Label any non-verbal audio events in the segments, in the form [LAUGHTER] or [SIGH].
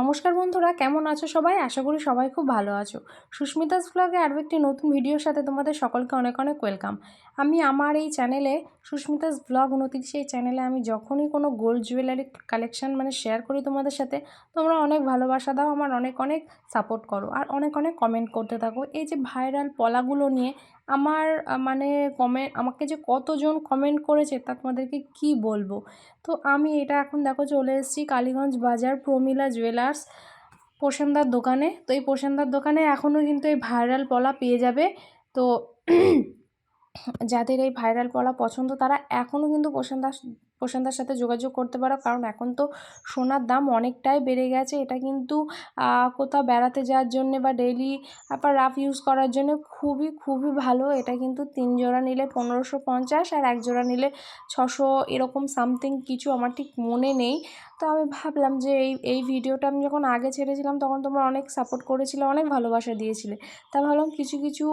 নমস্কার বন্ধুরা, কেমন আছো সবাই? আশা করি সবাই খুব ভালো আছো। সুস্মিতাস ব্লগে আরও একটি নতুন ভিডিওর সাথে তোমাদের সকলকে অনেক অনেক ওয়েলকাম আমি আমার এই চ্যানেলে সুস্মিতাস ব্লগ উনতিরিশ এই চ্যানেলে আমি যখনই কোনো গোল্ড জুয়েলারি কালেকশান মানে শেয়ার করি তোমাদের সাথে, তোমরা অনেক ভালোবাসা দাও, আমার অনেক অনেক সাপোর্ট করো, আর অনেক অনেক কমেন্ট করতে থাকো। এই যে ভাইরাল পলাগুলো নিয়ে আমার মানে কমে, আমাকে যে কতজন কমেন্ট করেছে তা তোমাদেরকে কি বলব? তো আমি এটা এখন দেখো চলে এসেছি কালীগঞ্জ বাজার প্রমিলা জুয়েলার্স পোষেনদার দোকানে। তো এই পোষেনদার দোকানে এখনও কিন্তু এই ভাইরাল পলা পেয়ে যাবে। তো [CLEARS THROAT] যাদের এই ভাইরাল পলা পছন্দ তারা এখনও কিন্তু পোষেনদার পোষণদার সাথে যোগাযোগ করতে পারো। কারণ এখন তো সোনার দাম অনেকটাই বেড়ে গেছে। এটা কিন্তু কোথাও বেড়াতে যাওয়ার জন্যে বা ডেইলি আবার রাফ ইউজ করার জন্য খুবই খুবই ভালো। এটা কিন্তু তিন জোড়া নিলে পনেরোশো পঞ্চাশ আর এক জোড়া নিলে ছশো এরকম সামথিং কিছু আমার ঠিক মনে নেই। তো আমি ভাবলাম যে এই এই ভিডিওটা আমি যখন আগে ছেড়েছিলাম তখন তোমরা অনেক সাপোর্ট করেছিলে, অনেক ভালোবাসা দিয়েছিলে। তা ভাবলাম কিছু কিছু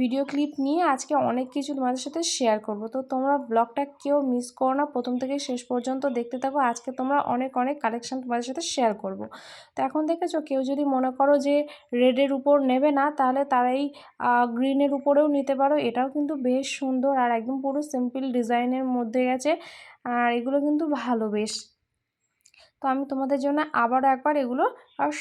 ভিডিও ক্লিপ নিয়ে আজকে অনেক কিছু তোমাদের সাথে শেয়ার করব। তো তোমরা ব্লগটা কেউ মিস করো না, প্রথম থেকে শেষ পর্যন্ত দেখতে থাকো। আজকে তোমরা অনেক অনেক কালেকশান তোমাদের সাথে শেয়ার করব। তো এখন দেখেছ, কেউ যদি মনে করো যে রেডের উপর নেবে না, তাহলে তারাই গ্রিনের উপরেও নিতে পারো। এটাও কিন্তু বেশ সুন্দর আর একদম পুরো সিম্পল ডিজাইনের মধ্যে গেছে। আর এগুলো কিন্তু ভালো বেশ। তো আমি তোমাদের জন্য আবারও একবার এগুলো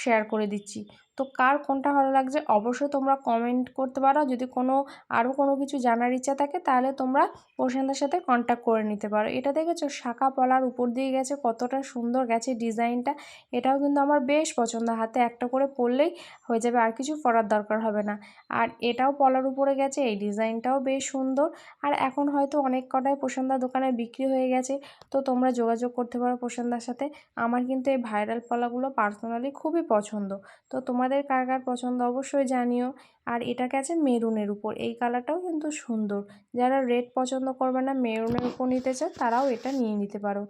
শেয়ার করে দিচ্ছি। তো কার কোনটা ভালো লাগছে অবশ্যই তোমরা কমেন্ট করতে পারো। যদি কোনো আরও কোনো কিছু জানার ইচ্ছা থাকে তাহলে তোমরা প্রশান্তের সাথে কন্ট্যাক্ট করে নিতে পারো। এটা দেখেছ? শাখা পলার উপর দিয়ে গেছে, কতটা সুন্দর গেছে ডিজাইনটা এটাও কিন্তু আমার বেশ পছন্দ। হাতে একটা করে পরলেই হয়ে যাবে, আর কিছু পরার দরকার হবে না। আর এটাও পলার উপরে গেছে, এই ডিজাইনটাও বেশ সুন্দর। আর এখন হয়তো অনেক কটাই প্রসন্দার দোকানে বিক্রি হয়ে গেছে, তো তোমরা যোগাযোগ করতে পারো প্রসন্দার সাথে। আমার কিন্তু এই ভাইরাল পলাগুলো পার্সোনালি খুবই পছন্দ। তো তোমাদের তোমাদের কার কার পছন্দ অবশ্যই জানিও। আর এটাকে আছে মেরুনের উপর। এই কালারটাও কিন্তু সুন্দর। যারা রেড পছন্দ করবে না, মেরুনের উপর নিতে চায়, তারাও এটা নিয়ে নিতে পারো।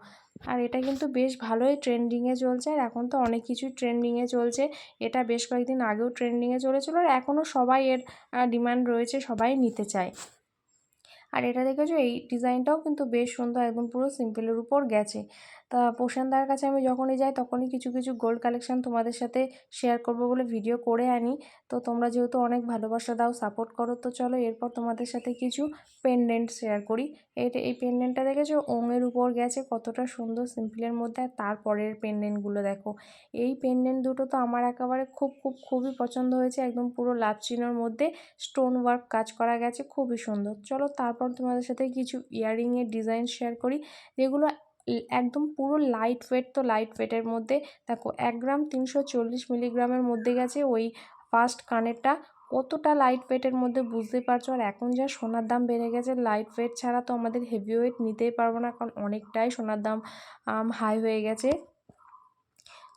আর এটা কিন্তু বেশ ভালোই ট্রেন্ডিংয়ে চলছে। আর এখন তো অনেক কিছুই ট্রেন্ডিংয়ে চলছে। এটা বেশ কয়েকদিন আগেও ট্রেন্ডিংয়ে চলেছিল। আর এখনও সবাই এর ডিমান্ড রয়েছে, সবাই নিতে চায়। আর এটা দেখেছ? এই ডিজাইনটাও কিন্তু বেশ সুন্দর। একদম পুরো সিম্পলের উপর গেছে। তা পোষানদার কাছে আমি যখনই যাই তখনই কিছু কিছু গোল্ড কালেকশান তোমাদের সাথে শেয়ার করব বলে ভিডিও করে আনি। তো তোমরা যেহেতু অনেক ভালোবাসা দাও সাপোর্ট করো, তো চলো এরপর তোমাদের সাথে কিছু পেন্ডেন্ট শেয়ার করি। এটা, এই পেন্ডেন্টটা দেখেছ? ওঙের উপর গেছে কতটা সুন্দর সিম্পলের মধ্যে, আর তারপরের পেন্ডেন্টগুলো দেখো। এই পেন্ডেন্ট দুটো তো আমার একেবারে খুব খুব, খুবই পছন্দ হয়েছে। একদম পুরো লাচিনোর মধ্যে স্টোন ওয়ার্ক কাজ করা গেছে, খুবই সুন্দর। চলো তারপর তোমাদের সাথে কিছু ইয়ারিংয়ের ডিজাইন শেয়ার করি, যেগুলো একদম পুরো লাইট ওয়েট তো লাইট ওয়েটের মধ্যে, দেখো এক গ্রাম তিনশো চল্লিশ মিলিগ্রামের মধ্যে গেছে ওই ফার্স্ট কানেরটা। কতটা লাইট ওয়েটের মধ্যে বুঝতে পারছ? আর এখন যা সোনার দাম বেড়ে গেছে লাইট ওয়েট ছাড়া তো আমাদের হেভি ওয়েট নিতেই পারব না, কারণ অনেকটাই সোনার দাম হাই হয়ে গেছে।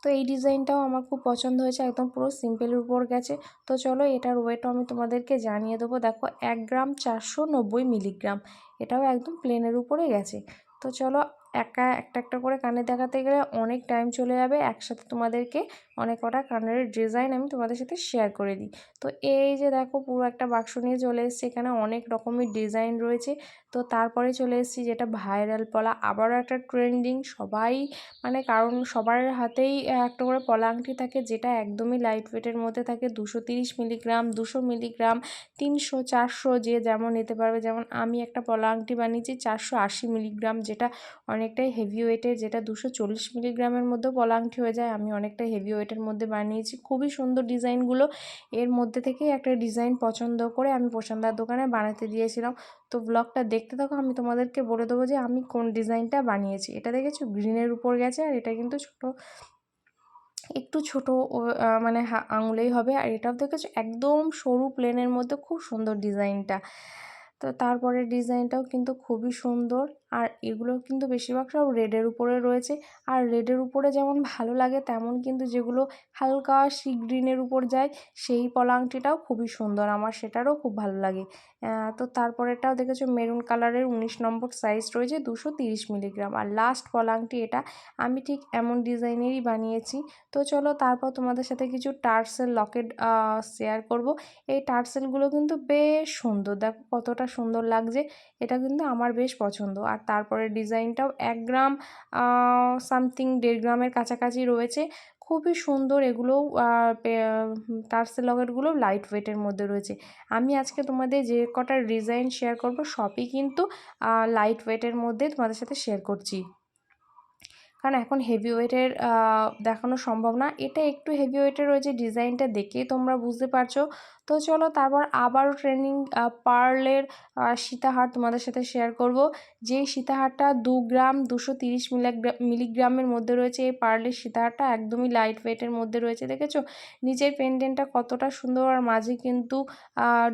তো এই ডিজাইনটাও আমার খুব পছন্দ হয়েছে, একদম পুরো সিম্পলের উপর গেছে। তো চলো এটার ওয়েটও আমি তোমাদেরকে জানিয়ে দেবো। দেখো এক গ্রাম চারশো নব্বই মিলিগ্রাম এটাও একদম প্লেনের উপরে গেছে। তো চলো একা একটা একটা করে কানে দেখাতে গেলে অনেক টাইম চলে যাবে। একসাথে তোমাদেরকে অনেক কটা কানের ডিজাইন আমি তোমাদের সাথে শেয়ার করে দিই। তো এই যে দেখো পুরো একটা বাক্স নিয়ে চলে এসেছি। এখানে অনেক রকমের ডিজাইন রয়েছে। তো তারপরে চলে এসেছি যেটা ভাইরাল পলা। আবারও একটা ট্রেন্ডিং সবাই মানে কারণ সবার হাতেই একটা করে পলা আংটি থাকে যেটা একদমই লাইট ওয়েটের মধ্যে থাকে। দুশো তিরিশ মিলিগ্রাম দুশো মিলিগ্রাম তিনশো, চারশো যে যেমন নিতে পারবে। যেমন আমি একটা পলা আংটি বানিয়েছি, চারশো আশি মিলিগ্রাম যেটা অনেকটাই হেভি ওয়েটের যেটা দুশো চল্লিশ মিলিগ্রামের মধ্যেও পলা আংটি হয়ে যায়। আমি অনেকটা হেভি ওয়েটের মধ্যে বানিয়েছি। খুবই সুন্দর ডিজাইনগুলো এর মধ্যে থেকেই একটা ডিজাইন পছন্দ করে আমি প্রশান্তার দোকানে বানাতে দিয়েছিলাম। তো ব্লগটা দেখতে থাকো, আমি তোমাদেরকে বলে দেবো যে আমি কোন ডিজাইনটা বানিয়েছি। এটা দেখেছ? গ্রিনের উপর গেছে আর এটা কিন্তু ছোট। একটু ছোট মানে আঙুলেই হবে। আর এটাও দেখেছ? একদম সরু প্লেনের মধ্যে খুব সুন্দর ডিজাইনটা তো তারপরে ডিজাইনটাও কিন্তু খুবই সুন্দর। আর এগুলো কিন্তু বেশিরভাগ সব রেডের উপরে রয়েছে। আর রেডের উপরে যেমন ভালো লাগে, তেমন কিন্তু যেগুলো হালকা সি গ্রিনের উপর যায়, সেই পলাংটিটাও খুবই সুন্দর। আমার সেটারও খুব ভালো লাগে। তো তারপরেটাও দেখেছ, মেরুন কালারের উনিশ নম্বর সাইজ রয়েছে, দুশো তিরিশ মিলিগ্রাম আর লাস্ট পলাংটি এটা, আমি ঠিক এমন ডিজাইনেরই বানিয়েছি। তো চলো তারপর তোমাদের সাথে কিছু টার্সেল লকেট শেয়ার করব। এই টার্সেলগুলো কিন্তু বেশ সুন্দর, দেখো কতটা সুন্দর লাগছে। এটা কিন্তু আমার বেশ পছন্দ। আর তারপরে ডিজাইনটাও এক গ্রাম সামথিং দেড় গ্রামের কাছাকাছি রয়েছে। খুবই সুন্দর এগুলোও তার লকেটগুলো লাইট ওয়েটের মধ্যে রয়েছে। আমি আজকে তোমাদের যে কটা ডিজাইন শেয়ার করব সবই কিন্তু লাইট ওয়েটের মধ্যে তোমাদের সাথে শেয়ার করছি। কারণ এখন হেভি ওয়েটের দেখানো সম্ভব না। এটা একটু হেভি ওয়েটের রয়েছে ডিজাইনটা দেখেই তোমরা বুঝতে পারছ। তো চলো তারপর আবারও ট্রেনিং পার্লের সীতাহার তোমাদের সাথে শেয়ার করব। যেই সীতাহারটা দু গ্রাম দুশো তিরিশ মিলিগ্রামের মধ্যে রয়েছে, এই পার্লের সীতাহারটা একদমই লাইট ওয়েটের মধ্যে রয়েছে, দেখেছ? নিচের পেন্ডেন্টটা কতটা সুন্দর আর মাঝে কিন্তু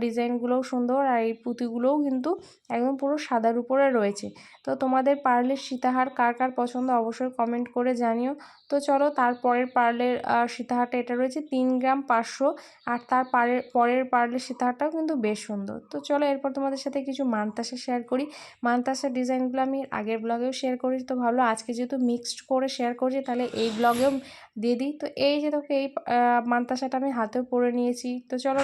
ডিজাইনগুলোও সুন্দর আর এই পুঁতিগুলোও কিন্তু একদম পুরো সাদার উপরে রয়েছে। তো তোমাদের পার্লের সীতাহার কার কার পছন্দ অবশ্যই কমেন্ট করে জানিও। তো চলো তারপরের পার্লের সীতাহারটা এটা রয়েছে তিন গ্রাম পাঁচশো। আর তার পারের, পরের পার্লের সীতাহারটাও কিন্তু বেশ সুন্দর। তো চলো এরপর তোমাদের সাথে কিছু মানতাসা শেয়ার করি। মানতাসার ডিজাইনগুলো আমি আগের ব্লগেও শেয়ার করেছি, তো ভাবলো আজকে যেহেতু মিক্সড করে শেয়ার করছি, তাহলে এই ব্লগেও দিয়ে দিই। তো এই যে তোকে এই মানতাসাটা আমি হাতেও পরে নিয়েছি। তো চলো